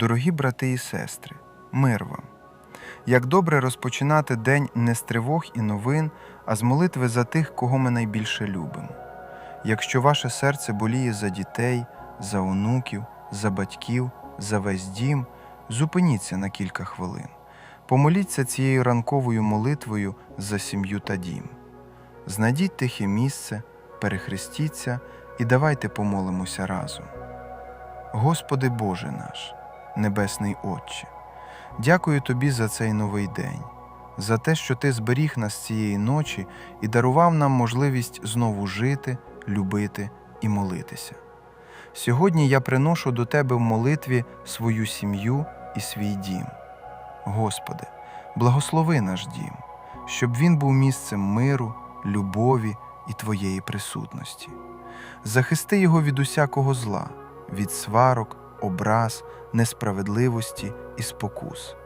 Дорогі брати і сестри, мир вам! Як добре розпочинати день не з тривог і новин, а з молитви за тих, кого ми найбільше любимо. Якщо ваше серце боліє за дітей, за онуків, за батьків, за весь дім, зупиніться на кілька хвилин. Помоліться цією ранковою молитвою за сім'ю та дім. Знайдіть тихе місце, перехрестіться і давайте помолимося разом. Господи Боже наш, Небесний Отче, дякую Тобі за цей новий день, за те, що Ти зберіг нас цієї ночі і дарував нам можливість знову жити, любити і молитися. Сьогодні я приношу до Тебе в молитві свою сім'ю і свій дім. Господи, благослови наш дім, щоб він був місцем миру, любові і Твоєї присутності. Захисти його від усякого зла, від сварок, образ, несправедливості і спокус.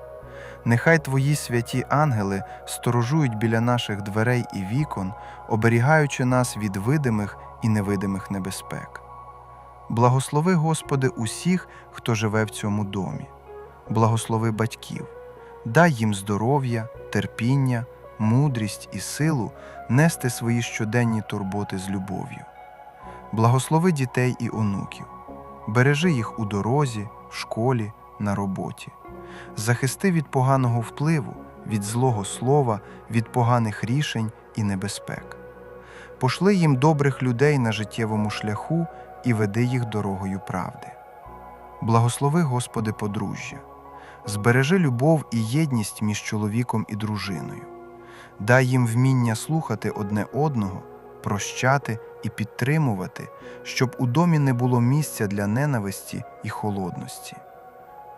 Нехай Твої святі ангели сторожують біля наших дверей і вікон, оберігаючи нас від видимих і невидимих небезпек. Благослови, Господи, усіх, хто живе в цьому домі. Благослови батьків, дай їм здоров'я, терпіння, мудрість і силу нести свої щоденні турботи з любов'ю. Благослови дітей і онуків, бережи їх у дорозі, в школі, на роботі. Захисти від поганого впливу, від злого слова, від поганих рішень і небезпек. Пошли їм добрих людей на життєвому шляху і веди їх дорогою правди. Благослови, Господи, подружжя, збережи любов і єдність між чоловіком і дружиною. Дай їм вміння слухати одне одного, прощати і підтримувати, щоб у домі не було місця для ненависті і холодності.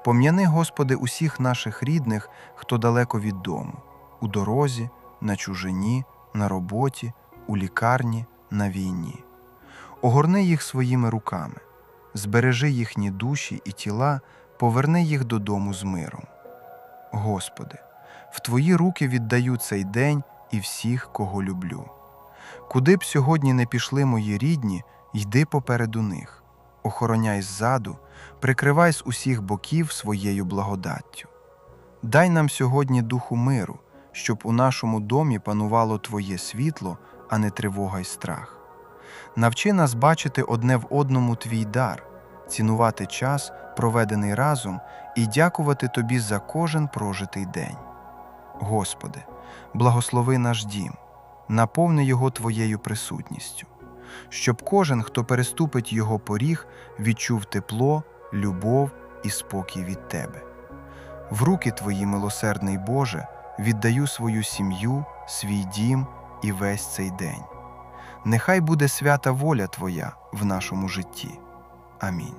Пом'яни, Господи, усіх наших рідних, хто далеко від дому, у дорозі, на чужині, на роботі, у лікарні, на війні. Огорни їх своїми руками, збережи їхні душі і тіла, поверни їх додому з миром. Господи, в Твої руки віддаю цей день і всіх, кого люблю. Куди б сьогодні не пішли мої рідні, йди попереду них, охороняй ззаду, прикривай з усіх боків своєю благодаттю. Дай нам сьогодні духу миру, щоб у нашому домі панувало Твоє світло, а не тривога й страх. Навчи нас бачити одне в одному Твій дар, цінувати час, проведений разом, і дякувати Тобі за кожен прожитий день. Господи, благослови наш дім, наповни його Твоєю присутністю, щоб кожен, хто переступить його поріг, відчув тепло, любов і спокій від Тебе. В руки Твої, милосердний Боже, віддаю свою сім'ю, свій дім і весь цей день. Нехай буде свята воля Твоя в нашому житті. Амінь.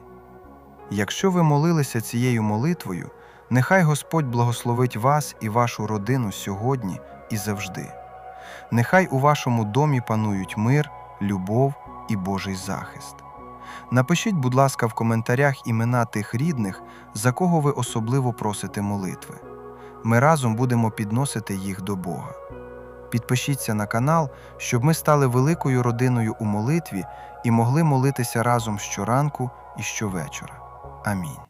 Якщо ви молилися цією молитвою, нехай Господь благословить вас і вашу родину сьогодні і завжди. Нехай у вашому домі панують мир, любов і Божий захист. Напишіть, будь ласка, в коментарях імена тих рідних, за кого ви особливо просите молитви. Ми разом будемо підносити їх до Бога. Підпишіться на канал, щоб ми стали великою родиною у молитві і могли молитися разом щоранку і щовечора. Амінь.